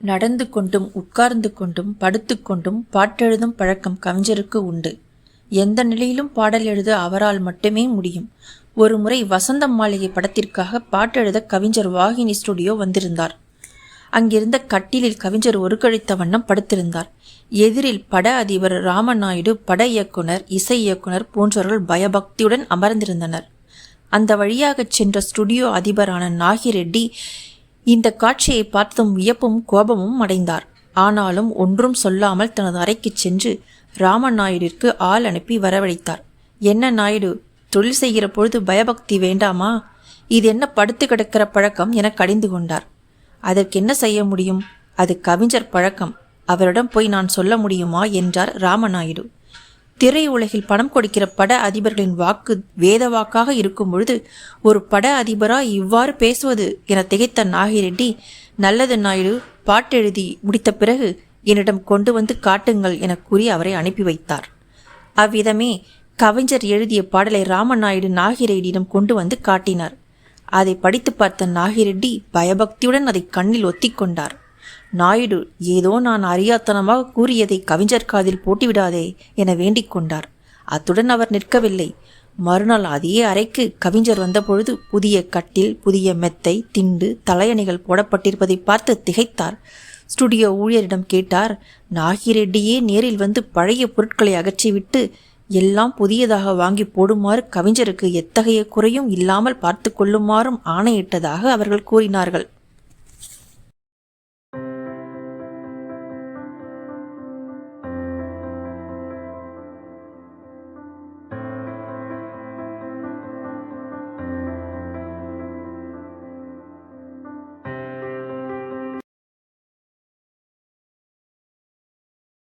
நடந்து கொண்டும் உட்கார்ந்து கொண்டும் படுத்துக்கொண்டும் பாட்டெழுதும் பழக்கம் கவிஞருக்கு உண்டு. எந்த நிலையிலும் பாடல் எழுத அவரால் மட்டுமே முடியும். ஒரு முறை வசந்த மாளிகை படத்திற்காக பாட்டெழுத கவிஞர் வாகினி ஸ்டுடியோ வந்திருந்தார். அங்கிருந்த கட்டிலில் கவிஞர் ஒரு கழித்த வண்ணம் படுத்திருந்தார். எதிரில் பட அதிபர் ராமநாயுடு பட இயக்குனர் இசை இயக்குனர் போன்றவர்கள் பயபக்தியுடன் அமர்ந்திருந்தனர். அந்த வழியாகச் சென்ற ஸ்டுடியோ அதிபரான நாகிரெட்டி இந்த காட்சியை பார்த்ததும் வியப்பும் கோபமும் அடைந்தார். ஆனாலும் ஒன்றும் சொல்லாமல் தனது அறைக்கு சென்று ராமநாயுடிற்கு ஆள் அனுப்பி வரவழைத்தார். என்ன நாயுடு தொழில் செய்கிற பொழுது பயபக்தி வேண்டாமா? இது என்ன படுத்து கிடக்கிற பழக்கம்? என கடிந்து கொண்டார். அதற்கு என்ன செய்ய முடியும்? அது கவிஞர் பழக்கம். அவரிடம் போய் நான் சொல்ல முடியுமா? என்றார் ராமநாயுடு. திரையுலகில் பணம் கொடுக்கிற பட அதிபர்களின் வாக்கு வேத வாக்காக இருக்கும் பொழுது ஒரு பட அதிபரா இவ்வாறு பேசுவது என திகைத்த நாகிரெட்டி நல்லது நாயுடு பாட்டெழுதி முடித்த பிறகு என்னிடம் கொண்டு வந்து காட்டுங்கள் என கூறி அவரை அனுப்பி வைத்தார். அவ்விதமே கவிஞர் எழுதிய பாடலை ராமநாயுடு நாகிரெட்டியிடம் கொண்டு வந்து காட்டினார். அதை படித்து பார்த்த நாகிரெட்டி பயபக்தியுடன் அதை கண்ணில் ஒத்திக்கொண்டார் நாயுடு ஏதோ நான் அறியாத்தனமாக கூறியதை கவிஞர் காதில் போட்டுவிடாதே என வேண்டிக் கொண்டார். அத்துடன் அவர் நிற்கவில்லை. மறுநாள் அதே அறைக்கு கவிஞர் வந்தபொழுது புதிய கட்டில் புதிய மெத்தை திண்டு தலையணிகள் போடப்பட்டிருப்பதை பார்த்து திகைத்தார். ஸ்டுடியோ ஊழியரிடம் கேட்டார் நாகிரெட்டியே நேரில் வந்து பழைய பொருட்களை அகற்றிவிட்டு எல்லாம் புதியதாக வாங்கி போடுமாறு கவிஞருக்கு எத்தகைய குறையும் இல்லாமல் பார்த்து கொள்ளுமாறும் ஆணையிட்டதாக அவர்கள் கூறினார்கள்.